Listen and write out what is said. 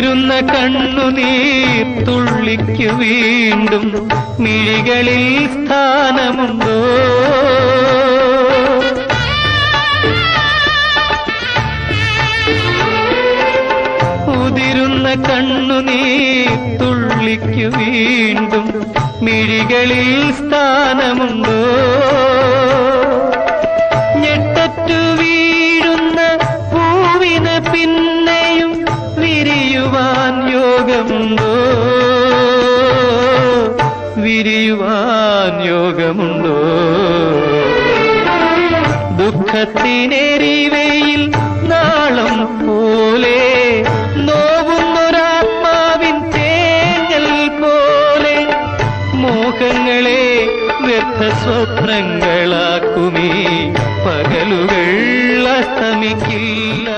ഉതിരുന്ന കണ്ണുനീർ തുള്ളിക്കു വീണ്ടും മിഴികളിൽ സ്ഥാനമുണ്ടോ? ഉതിരുന്ന കണ്ണുനീർ തുള്ളിക്കു വീണ്ടും മിഴികളിൽ സ്ഥാനമുണ്ടോ? ഉണ്ടോ വിരിയുവാൻ യോഗമുണ്ടോ? ദുഃഖത്തിനെരിവയിൽ നാളം പോലെ നോവുന്നൊരാത്മാവിൻ തേങ്ങൽ പോലെ മോഹങ്ങളെ വ്യർത്ഥ സ്വപ്നങ്ങളാക്കുമീ പകലുകൾ അസ്തമിക്കില്ല.